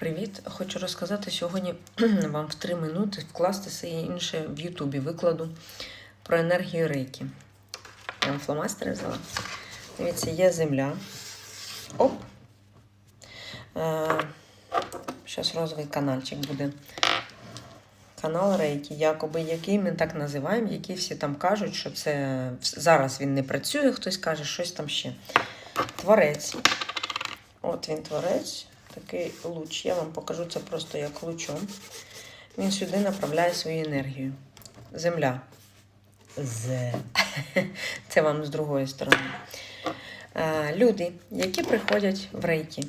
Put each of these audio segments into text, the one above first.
Привіт! Хочу розказати сьогодні вам в 3 минути вкласти все інше в Ютубі. Викладу про енергію рейки. Я вам фломастери взяла. Дивіться, є земля. Оп. Е, Зараз розовий каналчик буде. Канал Рейки, якоби який ми так називаємо, які всі там кажуть, що це зараз він не працює, хтось каже, щось там ще. Творець. От він творець, такий луч. Я вам покажу це просто як лучом. Він сюди направляє свою енергію. Земля. З. Це вам з другої сторони. Люди, які приходять в рейки.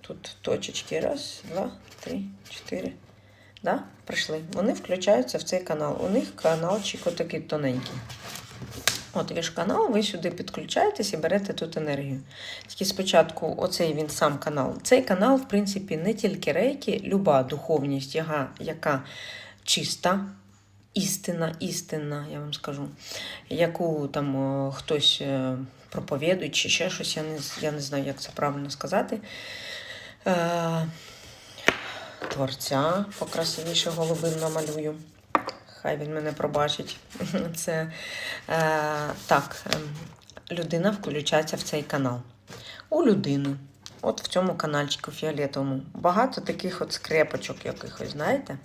Тут точечки. Раз, два, три, чотири. Да? Прийшли. Вони включаються в цей канал. У них каналчик отакий тоненький. От ваш канал, ви сюди підключаєтесь і берете тут енергію. Тільки спочатку, оцей він сам канал. Цей канал, в принципі, не тільки рейки, люба духовність, яка, яка чиста, істина, істинна, я вам скажу, яку там хтось е, проповідує чи ще щось, я не, я не знаю, як це правильно сказати. Е, творця покрасивіше голубим намалюю. Хай він мене пробачить. Це е, так, е, людина включається в цей канал. У людини, от в цьому каналчику фіолетовому, багато таких от скрепочок якихось, знаєте?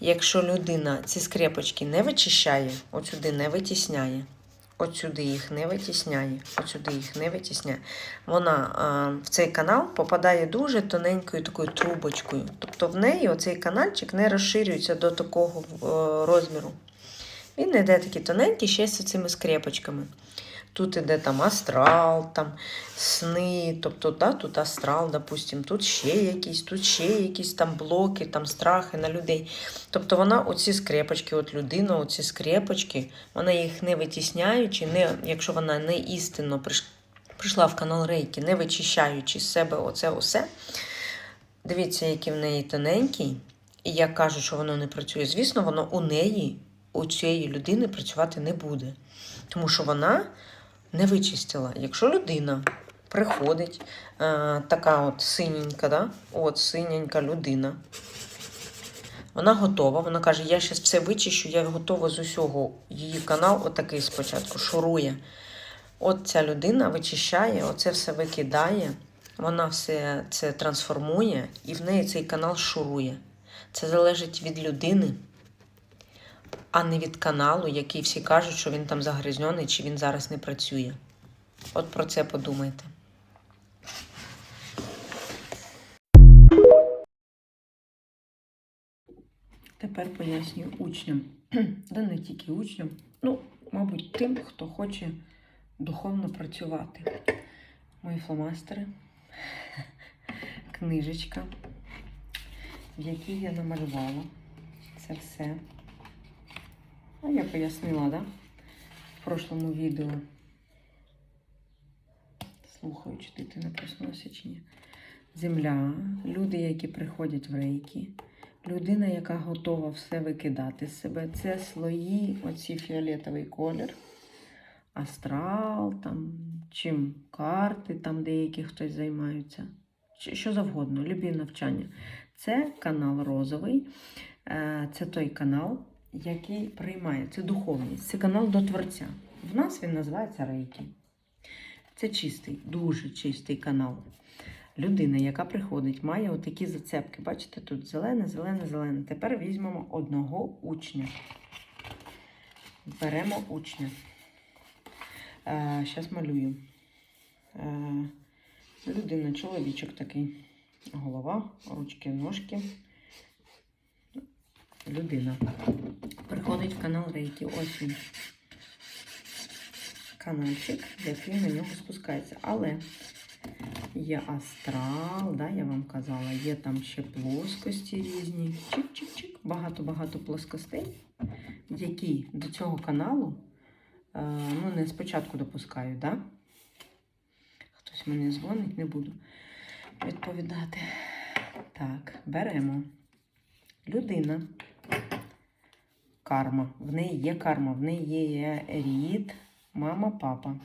Якщо людина ці скрепочки не вичищає, от сюди не витісняє, от сюди їх не витісняє, Отсюди їх не витісняє, вона е, в цей канал попадає дуже тоненькою такою трубочкою. Тобто в неї оцей канальчик не розширюється до такого е, розміру. Він йде такий тоненький, ще з цими скрепочками. Тут іде там астрал, там сни, тобто да, тут астрал, допустим, тут ще якісь, тут ще якісь там блоки, там страхи на людей. Тобто вона оці скрепочки, от людина, оці скрепочки, вона їх не витісняючи, не, якщо вона не істинно прийшла в канал Рейки, не вичищаючи з себе оце усе. Дивіться, який в неї тоненький, і як кажуть, що воно не працює. Звісно, воно у неї, у цієї людини працювати не буде. Тому що вона не вичистила. Якщо людина приходить, е, така от синенька, да? от синенька людина, вона готова, вона каже, я зараз все вичищу, я готова з усього. Її канал отакий спочатку шурує. От ця людина вичищає, оце все викидає, вона все це трансформує, і в неї цей канал шурує. Це залежить від людини, а не від каналу, який всі кажуть, що він там загрязнений, чи він зараз не працює. От про це подумайте. Тепер пояснюю учням, да не тільки учням, ну, мабуть, тим, хто хоче духовно працювати. Мої фломастери, книжечка, в якій я намалювала це все. А я пояснила, да? В прошлому відео. Слухаю, чи дитина проснулася чи ні. Земля, люди, які приходять в рейки, людина, яка готова все викидати з себе. Це слої, оці фіолетовий колір, астрал, там, чим карти, там деякі хтось займаються. Що завгодно, любі навчання. Це канал розовий. Е, Це той канал, який приймає. Це духовність, це канал до Творця. В нас він називається Рейкі. Це чистий, дуже чистий канал. Людина, яка приходить, має отакі зацепки. Бачите, тут зелене, зелене, зелене. Тепер візьмемо одного учня. Беремо учня. Зараз малюю. Е, людина, чоловічок такий. Голова, ручки, ножки. Людина. Приходить в канал Рейки. Ось він. Канальчик, який на нього спускається. Але є астрал, да, я вам казала, є там ще плоскості різні. Чик-чик-чик. Багато-багато плоскостей, які до цього каналу е, ну, не спочатку допускають, да? Хтось мені дзвонить, не буду відповідати. Так, беремо. Людина. Карма. В неї є карма, в неї є рід, мама, папа.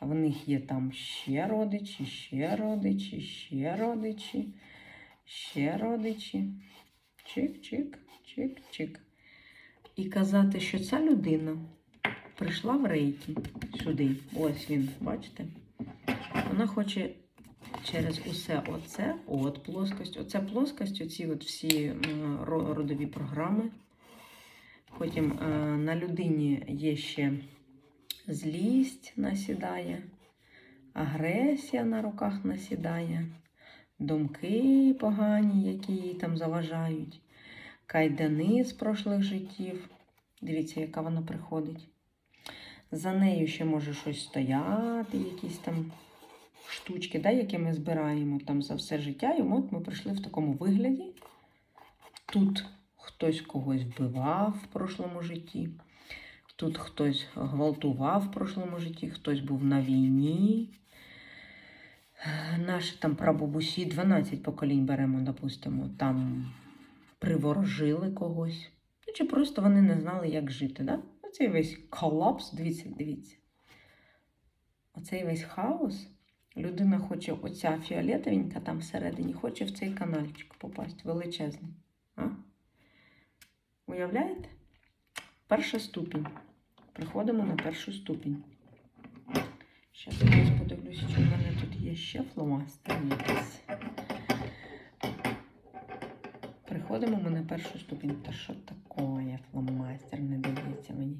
В них є там ще родичі, ще родичі, ще родичі. ще родичі. Чик-чик, чик-чик. І казати, що ця людина прийшла в рейки сюди. Ось він, бачите? Вона хоче через усе оце, от плоскость, оце плоскость, оці от всі родові програми. Потім е, на людині є ще злість насідає, агресія на руках насідає, думки погані, які їй там заважають, кайдани з прошлих життів. Дивіться, яка вона приходить. За нею ще може щось стояти, якісь там штучки, да, які ми збираємо там за все життя. І от ми прийшли в такому вигляді. Тут хтось когось вбивав в прошлому житті, тут хтось гвалтував в прошлому житті, хтось був на війні. Наші там прабабусі 12 поколінь беремо, допустимо, там приворожили когось. Ну, чи просто вони не знали, як жити. Да? Оцей весь колапс, дивіться, дивіться. Оцей весь хаос. Людина хоче, оця фіолетовенька там всередині, хоче в цей канальчик попасть, величезний. А? Уявляєте? Перша ступінь. Приходимо на першу ступінь. Зараз я подивлюся, чи в мене тут є ще фломастер. Приходимо ми на першу ступінь. Та що таке фломастер? Не дається мені.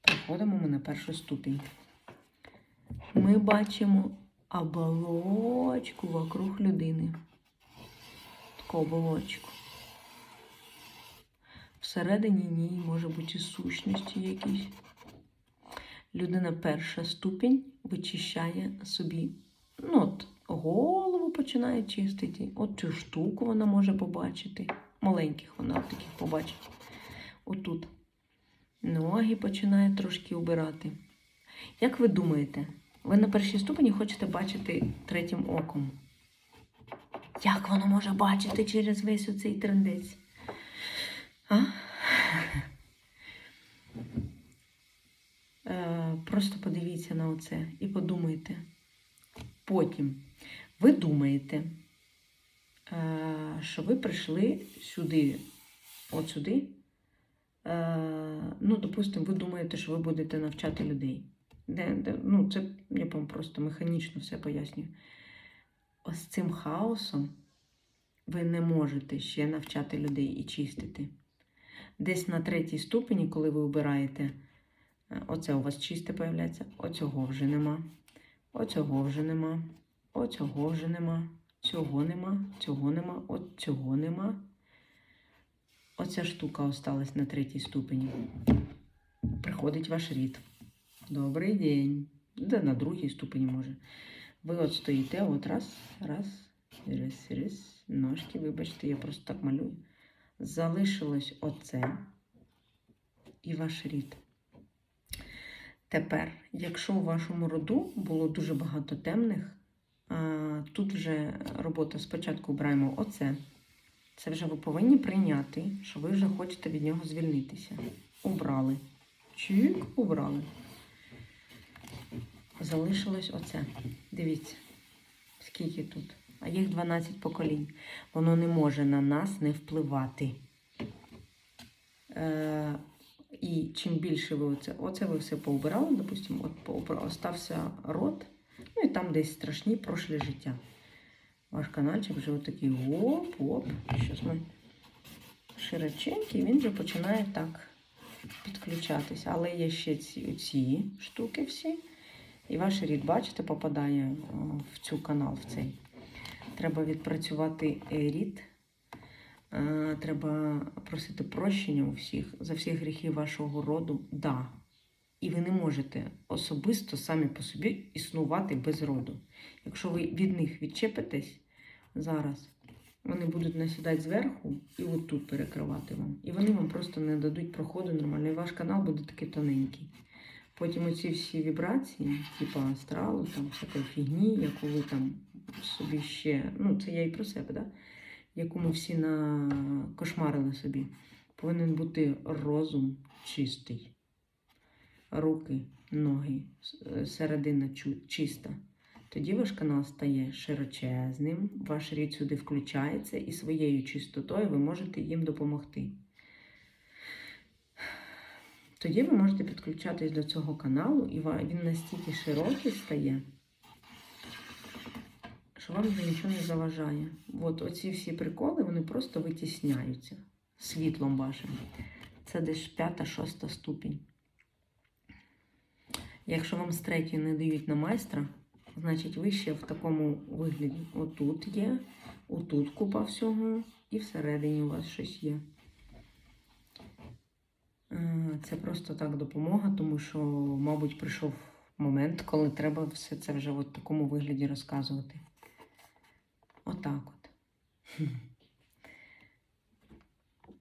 Приходимо ми на першу ступінь. Ми бачимо оболочку вокруг людини. Таку оболочку. Всередині ній може бути сущності якісь. Людина перша ступінь вичищає собі. Ну, от, голову починає чистити. От цю штуку вона може побачити. Маленьких вона таких побачить. Отут. Ноги починає трошки убирати. Як ви думаєте, ви на першій ступені хочете бачити третім оком? Як воно може бачити через весь оцей трендець? А? Е, Просто подивіться на оце і подумайте. Потім ви думаєте, е, що ви прийшли сюди, от сюди. Е, Ну, допустимо, ви думаєте, що ви будете навчати людей. Де, де, ну, це я вам просто механічно все пояснюю. Ось цим хаосом ви не можете ще навчати людей і чистити. Десь на третій ступені, коли ви обираєте, е, оце у вас чисте появляється, оцього вже нема, оцього вже нема, оцього вже нема, цього нема, цього нема, от цього нема. Оця штука осталась на третій ступені. Приходить ваш рід. Добрий день. Да на другій ступені може. Ви от стоїте, от раз, раз, раз, раз, ножки, вибачте, я просто так малюю. Залишилось оце і ваш рід. Тепер, якщо у вашому роду було дуже багато темних, тут вже робота спочатку обираємо оце. Це вже ви повинні прийняти, що ви вже хочете від нього звільнитися. Убрали. Чик, убрали. Залишилось оце. Дивіться, скільки тут. А їх 12 поколінь. Воно не може на нас не впливати. Е, і чим більше ви оце, оце ви все поубирали, допустимо, от остався рот, ну і там десь страшні прошлі життя. Ваш каналчик вже отакий оп-оп. Щось ми широченький, він вже починає так підключатися. Але є ще ці, ці штуки всі. І ваш рід, бачите, попадає в цю канал, в цей. Треба відпрацювати е, рід. Е, Треба просити прощення у всіх за всі гріхи вашого роду. Да. І ви не можете особисто самі по собі існувати без роду. Якщо ви від них відчепитесь зараз, вони будуть насідати зверху і отут перекривати вам. І вони вам просто не дадуть проходу нормально. І ваш канал буде такий тоненький. Потім оці всі вібрації, типу астралу, там всякої фігні, яку ви там собі ще, ну це я і про себе, да? яку ми всі накошмарили собі. Повинен бути розум чистий, руки, ноги, с- середина чиста. Тоді ваш канал стає широчезним, ваш рід сюди включається, і своєю чистотою ви можете їм допомогти. Тоді ви можете підключатись до цього каналу, і він настільки широкий стає, що вам вже нічого не заважає. От оці всі приколи вони просто витісняються світлом вашим. Це десь п'ята-шоста ступінь. Якщо вам з третьої не дають на майстра, значить ви ще в такому вигляді. Отут є, отут купа всього, і всередині у вас щось є. Це просто так допомога, тому що, мабуть, прийшов момент, коли треба все це вже в такому вигляді розказувати. Отак от.